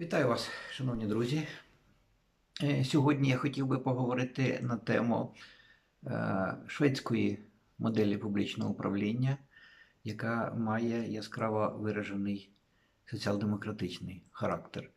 Вітаю вас, шановні друзі. Е, Сьогодні я хотів би поговорити на тему е, шведської моделі публічного управління, яка має яскраво виражений соціал-демократичний характер.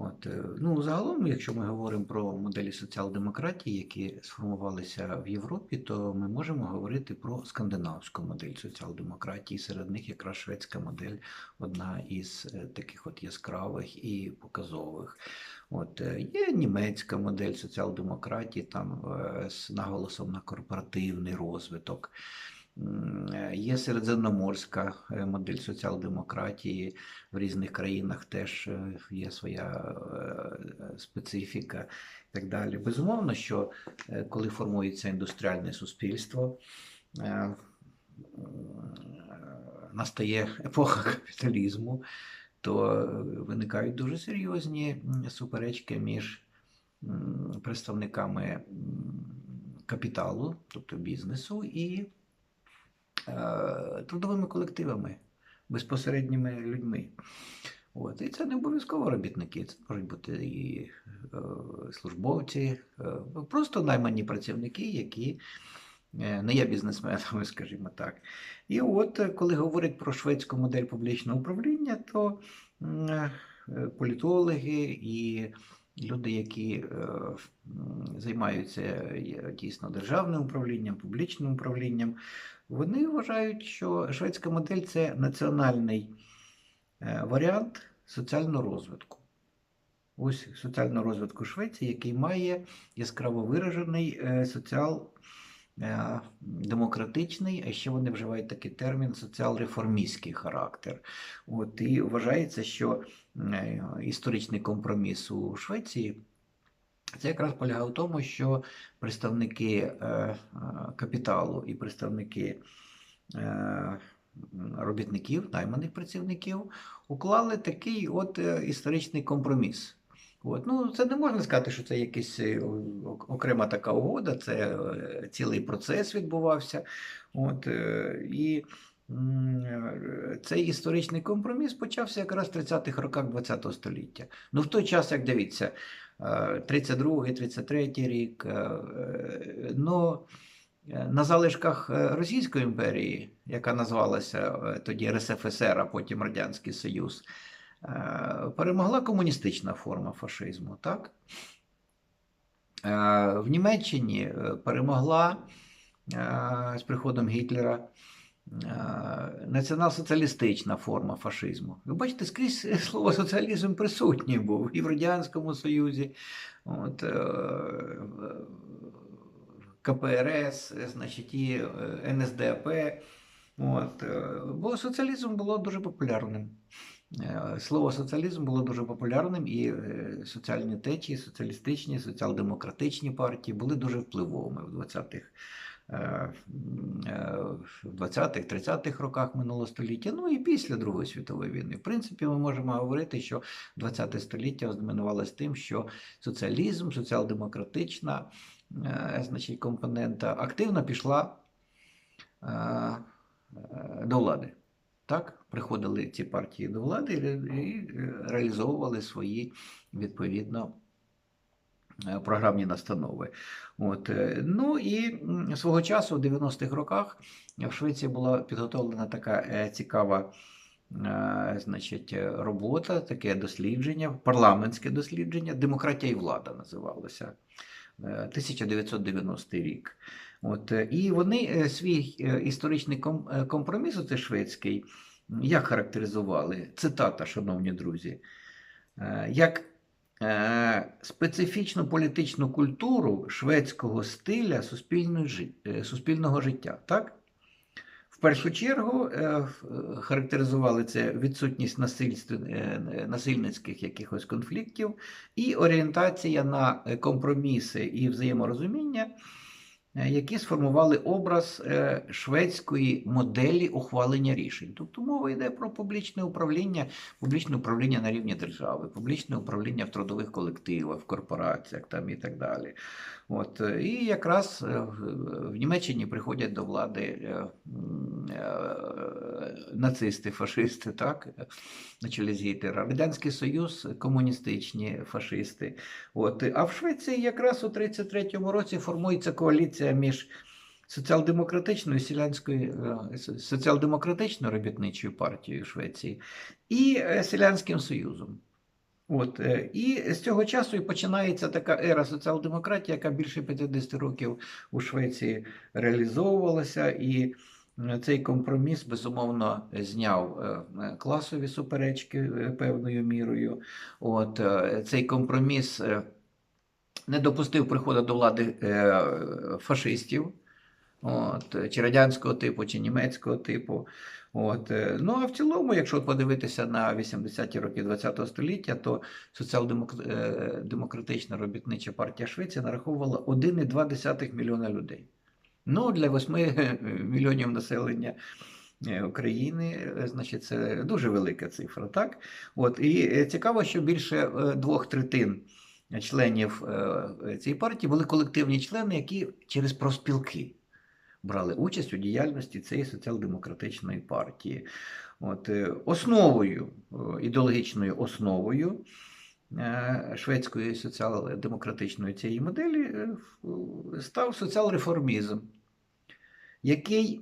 От, е, ну, загалом, якщо ми говоримо про моделі соціал-демократії, які сформувалися в Європі, то ми можемо говорити про скандинавську модель соціал-демократії. Серед них якраз шведська модель одна із е, таких от яскравих і показових. От, е, є німецька модель соціал-демократії, там з наголосом на корпоративний розвиток. Є середземноморська е, модель соціал-демократії. В різних країнах теж е, є своя е, специфіка і так далі. Безумовно, що коли формується індустріальне суспільство, настає епоха капіталізму, то виникають дуже серйозні суперечки між представниками капіталу, тобто бізнесу, і трудовими колективами, безпосередніми людьми. От. І це не обов'язково робітники, це можуть бути і е, службовці, е, просто наймані працівники, які е, не є бізнесменами, скажімо так. І от е, коли говорять про шведську модель публічного управління, то е, політологи і люди, які е, займаються е, дійсно державним управлінням, публічним управлінням, вони вважають, що шведська модель це національний е, варіант соціального розвитку. Ось соціального розвитку Швеції, який має яскраво виражений соціал демократичний, а ще вони вживають такий термін соціал-реформістський характер. От, і вважається, що е, історичний компроміс у Швеції це якраз полягав в тому, що представники е, е, капіталу і представники е, робітників, найманих працівників, уклали такий от е, історичний компроміс. От. Ну, це не можна сказати, що це якась е, окрема така угода, це е, цілий процес відбувався. От, е, і цей історичний компроміс почався якраз в 30-х роках ХХ століття. Ну, в той час, як дивіться, 32-й, 33-й рік, ну, на залишках Російської імперії, яка назвалася тоді РСФСР, а потім Радянський Союз, перемогла комуністична форма фашизму. Так? Е, В Німеччині е, перемогла е, з приходом Гітлера е, націонал-соціалістична форма фашизму. Ви бачите, скрізь слово соціалізм присутній був і в Радянському Союзі, от, е, КПРС, значить, і е, НСДАП. От, е, бо соціалізм було дуже популярним. Е, Слово соціалізм було дуже популярним, і е, соціальні течії, соціалістичні, соціал-демократичні партії були дуже впливовими в 20-х. е, В 20-х, 30-х роках минулого століття, ну і після Другої світової війни. В принципі, ми можемо говорити, що 20-те століття ознаменувалось тим, що соціалізм, соціал-демократична значить, компонента активно пішла до влади. Так, приходили ці партії до влади і ре- і реалізовували свої відповідно е, програмні настанови. От. е, Ну і свого часу, в 90-х роках, в Швеції була підготовлена така е, цікава значить, робота, таке дослідження, парламентське дослідження, демократія і влада називалося. Е, 1990 рік. От, е, і вони е, свій е, історичний ком- компроміс, оце шведський, як характеризували? Цитата, шановні друзі, як специфічну політичну культуру шведського стиля суспільного життя. Так? В першу чергу характеризували це відсутність насильницьких якихось конфліктів і орієнтація на компроміси і взаєморозуміння які сформували образ е, шведської моделі ухвалення рішень. Тобто мова йде про публічне управління, публічне управління на рівні держави, публічне управління в трудових колективах, в корпораціях там і так далі. От, і якраз е, в Німеччині приходять до влади е, нацисти, фашисти, так, на чолі з Гітлера. Радянський Союз, комуністичні фашисти. От, а в Швеції якраз у 33-му році формується коаліція між соціал-демократичною селянською соціал-демократичною робітничою партією Швеції і Селянським Союзом. От, е, і з цього часу і починається така ера соціал-демократії, яка більше 50 років у Швеції реалізовувалася, і цей компроміс безумовно зняв е, класові суперечки е, певною мірою. От, цей компроміс не допустив приходу до влади фашистів, от, чи радянського типу, чи німецького типу. От. е, Ну а в цілому, якщо подивитися на 80-ті роки ХХ століття, то соціал-демократична робітнича партія Швеції нараховувала 1,2 мільйона людей. Ну, для 8 мільйонів населення е, України, е, значить, це дуже велика цифра, так? От, і е, цікаво, що більше е, двох третин членів е, цієї партії були колективні члени, які через профспілки брали участь у діяльності цієї соціал-демократичної партії. От, е, основою, е, ідеологічною основою е, шведської соціал-демократичної цієї моделі став соціал-реформізм, який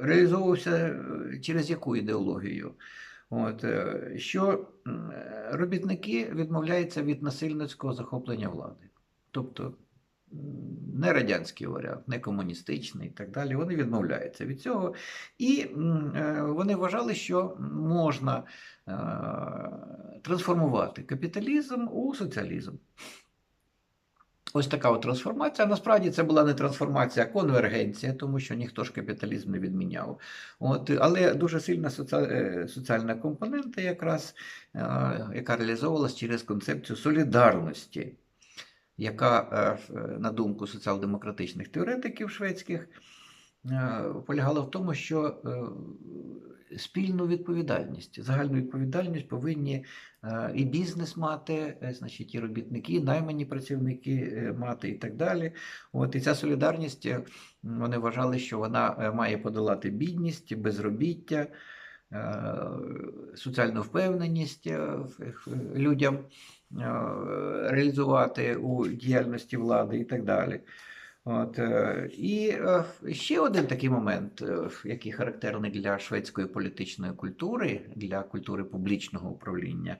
реалізовувався через яку ідеологію? От, що робітники відмовляються від насильницького захоплення влади. Тобто не радянський варіант, не комуністичний і так далі. Вони відмовляються від цього. І е, вони вважали, що можна е, трансформувати капіталізм у соціалізм. Ось така от трансформація. Насправді це була не трансформація, а конвергенція, тому що ніхто ж капіталізм не відміняв. От, але дуже сильна е, соціальна компонента, якраз, яка реалізовувалась через концепцію солідарності, яка, е, е, на думку соціал-демократичних теоретиків шведських, е, полягала в тому, що спільну відповідальність, загальну відповідальність повинні і бізнес мати, значить, і робітники, і наймані працівники мати і так далі. От, і ця солідарність, вони вважали, що вона має подолати бідність, безробіття, соціальну впевненість людям реалізувати у діяльності влади і так далі. От, е, і е, ще один такий момент, е, який характерний для шведської політичної культури, для культури публічного управління,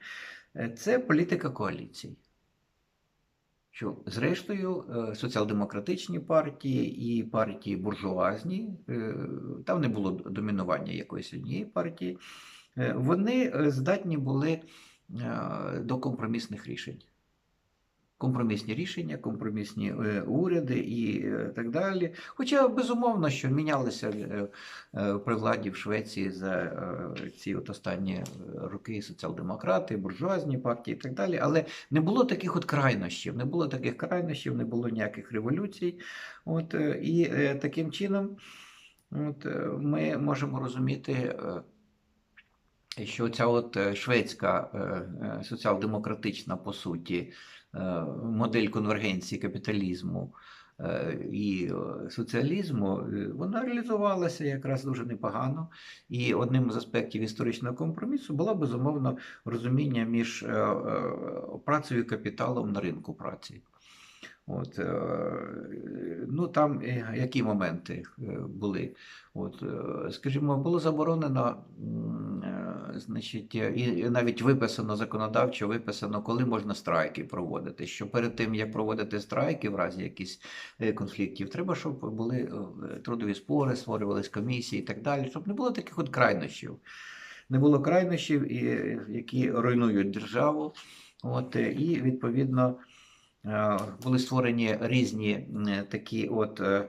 е, це політика коаліцій. Що, зрештою, е, соціал-демократичні партії і партії буржуазні, е, там не було домінування якоїсь однієї партії, е, вони е, здатні були е, до компромісних рішень. Компромісні рішення, компромісні е, уряди і е, так далі. Хоча, безумовно, що мінялися е, е, при владі в Швеції за е, ці от останні е, роки соціал-демократи, буржуазні партії і так далі. Але не було таких от крайнощів, не було таких крайнощів, не було ніяких революцій. От, е, і е, таким чином от, е, ми можемо розуміти. Що ця от е, шведська е, е, соціал-демократична, по суті, модель конвергенції капіталізму і соціалізму, вона реалізувалася якраз дуже непогано. І одним з аспектів історичного компромісу було безумовно розуміння між працею і капіталом на ринку праці. От, е, ну там е, які моменти е, були? От, е, скажімо, було заборонено, е, значить, е, і навіть виписано законодавчо, виписано, коли можна страйки проводити. Що перед тим, як проводити страйки в разі якихось е, конфліктів, треба, щоб були е, трудові спори, створювались комісії і так далі, щоб не було таких от крайнощів. Не було крайнощів, е, які руйнують державу. От, е, і відповідно. Е, були створені різні такі от е,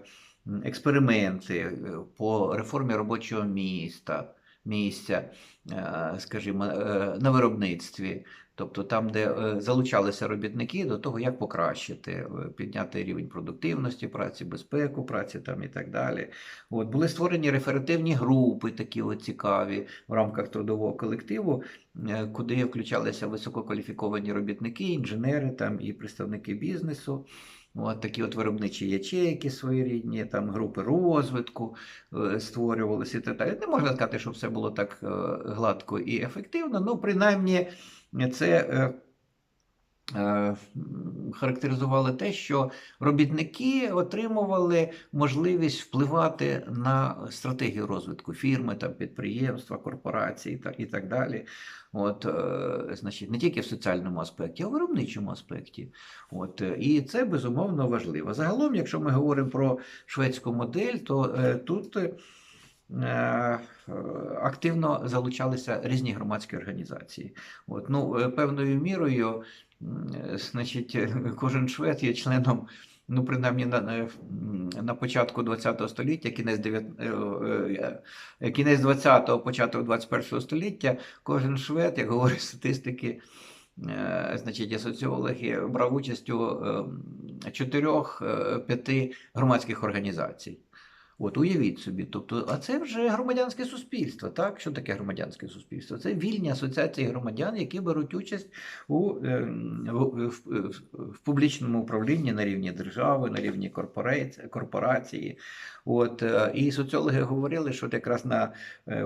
експерименти е, по реформі робочого міста, місця, е, скажімо, е, на виробництві. Тобто там, де е, залучалися робітники до того, як покращити, е, підняти рівень продуктивності праці, безпеку праці там і так далі. От були створені реферативні групи, такі от цікаві в рамках трудового колективу, е, куди включалися висококваліфіковані робітники, інженери там і представники бізнесу. От такі от виробничі ячейки своєрідні, там групи розвитку е, створювалися і так. Не можна сказати, що все було так е, гладко і ефективно, ну принаймні це е, е, м, те, що робітники отримували можливість впливати на стратегію розвитку фірми, там, підприємства, корпорації та, і так далі. От, е, значить, не тільки в соціальному аспекті, а в виробничому аспекті. От, е, і це безумовно важливо. Загалом, якщо ми говоримо про шведську модель, то е, тут е, е, активно залучалися різні громадські організації. От, ну, е, певною мірою, е, значить, е, кожен швед є членом. Ну, принаймні на, на, початку ХХ століття, кінець, 9, е, е, е, кінець 20-го, початок 21 століття, кожен швед, як говорять статистики, е, значить, і соціологи, брав участь у е, чотирьох-п'яти громадських організацій. От уявіть собі, тобто, а це вже громадянське суспільство. Так, що таке громадянське суспільство? Це вільні асоціації громадян, які беруть участь у е, в, в, в, публічному управлінні на рівні держави, на рівні корпорації. От е, і соціологи говорили, що от якраз на е.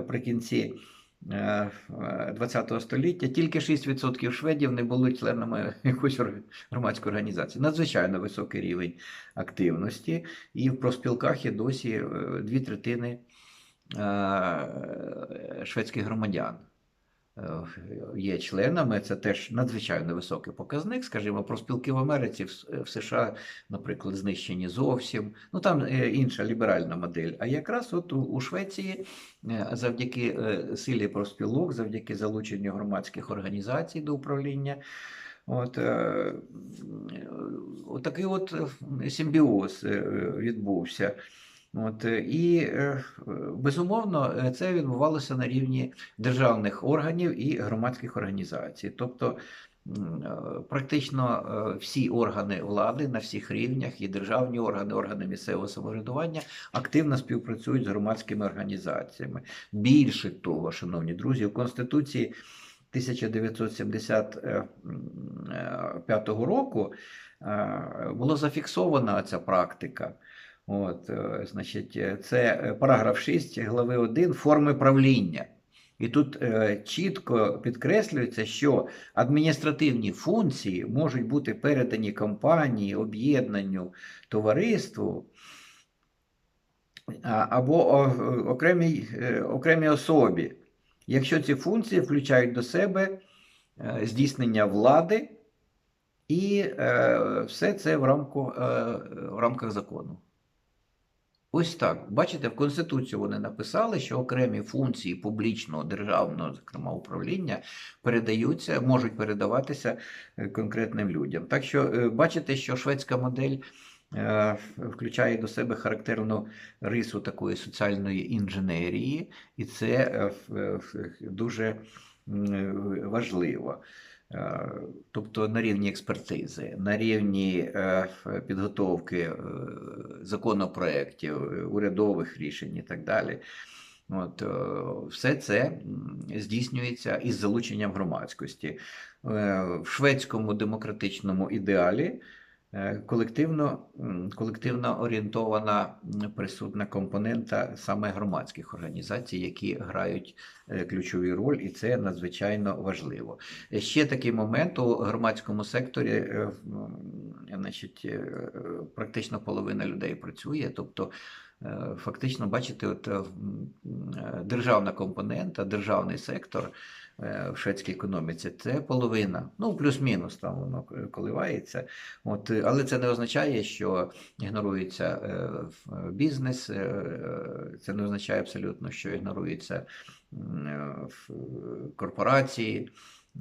ХХ століття тільки 6% шведів не були членами якоїсь громадської організації. Надзвичайно високий рівень активності, і в профспілках є досі е, дві третини е, шведських громадян. Е, Є членами, це теж надзвичайно високий показник. Скажімо, профспілки в Америці, в США, наприклад, знищені зовсім. Ну там е, інша ліберальна модель. А якраз от у, Швеції е, завдяки е, силі профспілок, завдяки залученню громадських організацій до управління. От, е, такий от е, симбіоз е, відбувся. От, е, і е, безумовно е, це відбувалося на рівні державних органів і громадських організацій. Тобто практично всі органи влади на всіх рівнях, і державні органи, органи місцевого самоврядування активно співпрацюють з громадськими організаціями. Більше того, шановні друзі, в Конституції 1975 року було зафіксована ця практика. От, е, значить, е, це е, параграф 6 глави 1 форми правління. І тут чітко підкреслюється, що адміністративні функції можуть бути передані компанії, об'єднанню, товариству або окремій, окремій особі, якщо ці функції включають до себе здійснення влади, і все це в, рамку, в рамках закону. Ось так. Бачите, в Конституцію вони написали, що окремі функції публічного державного, зокрема управління, передаються, можуть передаватися е, конкретним людям. Так що е, бачите, що шведська модель е, включає до себе характерну рису такої соціальної інженерії, і це дуже важливо. Е, Тобто на рівні експертизи, на рівні е, підготовки е, законопроєктів, урядових рішень і так далі. От, все це здійснюється із залученням громадськості. В шведському демократичному ідеалі колективно, колективно орієнтована присутна компонента саме громадських організацій, які грають е, ключову роль, і це надзвичайно важливо. Е, Ще такий момент у громадському секторі, е, значить, е, практично половина людей працює, тобто. е, Фактично, бачите, от е, е, державна компонента, державний сектор е, в шведській економіці це половина, ну плюс-мінус там воно коливається. От, е, але це не означає, що ігнорується е, бізнес, е, це не означає абсолютно, що е, в- корпорації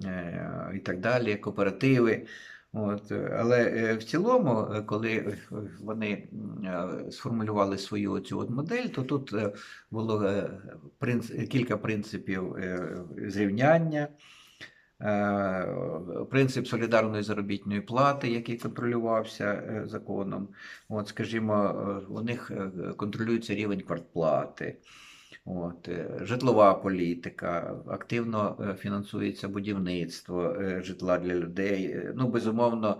е, і так далі, кооперативи. От, е, але е, в цілому, е, коли вони сформулювали свою цю от модель, то тут було кілька принципів зрівняння, принцип солідарної заробітної плати, який контролювався законом. От, скажімо, у них контролюється рівень квартплати. От, е, житлова політика, активно е, фінансується будівництво е, житла для людей. Ну, безумовно,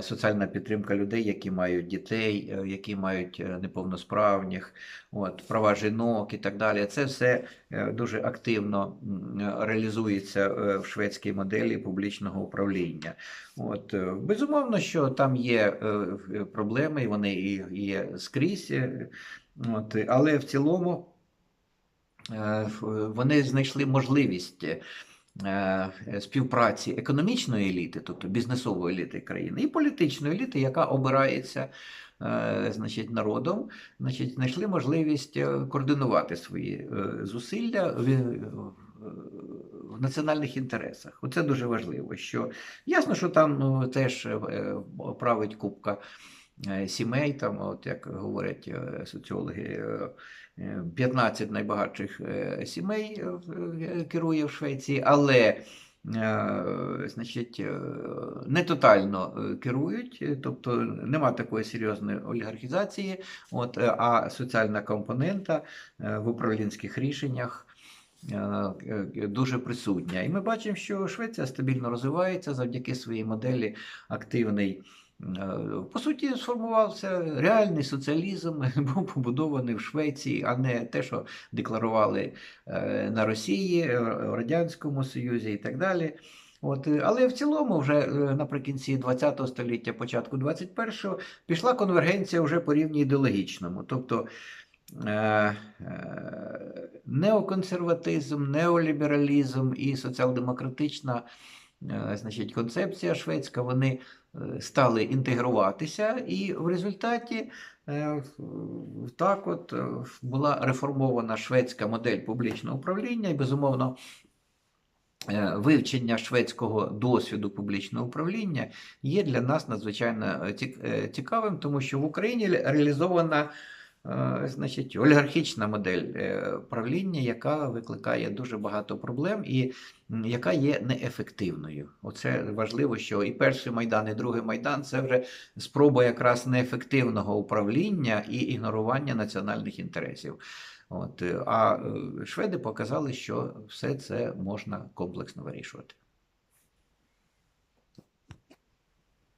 соціальна підтримка людей, які мають дітей, які мають неповносправних, от, права жінок і так далі. Це все дуже активно реалізується в шведській моделі публічного управління. От, безумовно, що там є проблеми, вони і є скрізь. От, але в цілому вони знайшли можливість е, співпраці економічної еліти, тобто бізнесової еліти країни, і політичної еліти, яка обирається е, значить, народом, значить, знайшли можливість е, координувати свої е, зусилля в, національних інтересах. Оце дуже важливо. Що ясно, що там ну, теж е, править купка е, сімей, там, от як говорять е, соціологи. Е, е, 15 найбагатших е, сімей е, е, керує в Швеції, але значить, не тотально керують, тобто нема такої серйозної олігархізації, от, а соціальна компонента в управлінських рішеннях дуже присутня. І ми бачимо, що Швеція стабільно розвивається завдяки своїй моделі активний. Е, По суті, сформувався реальний соціалізм, був побудований в Швеції, а не те, що декларували е, на Росії, е, в Радянському Союзі і так далі. От, але в цілому, вже наприкінці ХХ століття, початку XXI, пішла конвергенція вже по рівні ідеологічному. Тобто неоконсерватизм, неолібералізм і соціал-демократична значить, концепція шведська, вони стали інтегруватися, і в результаті е, так от е, була реформована шведська модель публічного управління, і безумовно. е, Вивчення шведського досвіду публічного управління є для нас надзвичайно е, цік- е, цікавим, тому що в Україні реалізована е, значить, олігархічна модель е, правління, яка викликає дуже багато проблем і яка є неефективною. Оце важливо, що і перший майдан, і другий майдан це вже спроба якраз неефективного управління і ігнорування національних інтересів. От, е, а е, шведи показали, що все це можна комплексно вирішувати.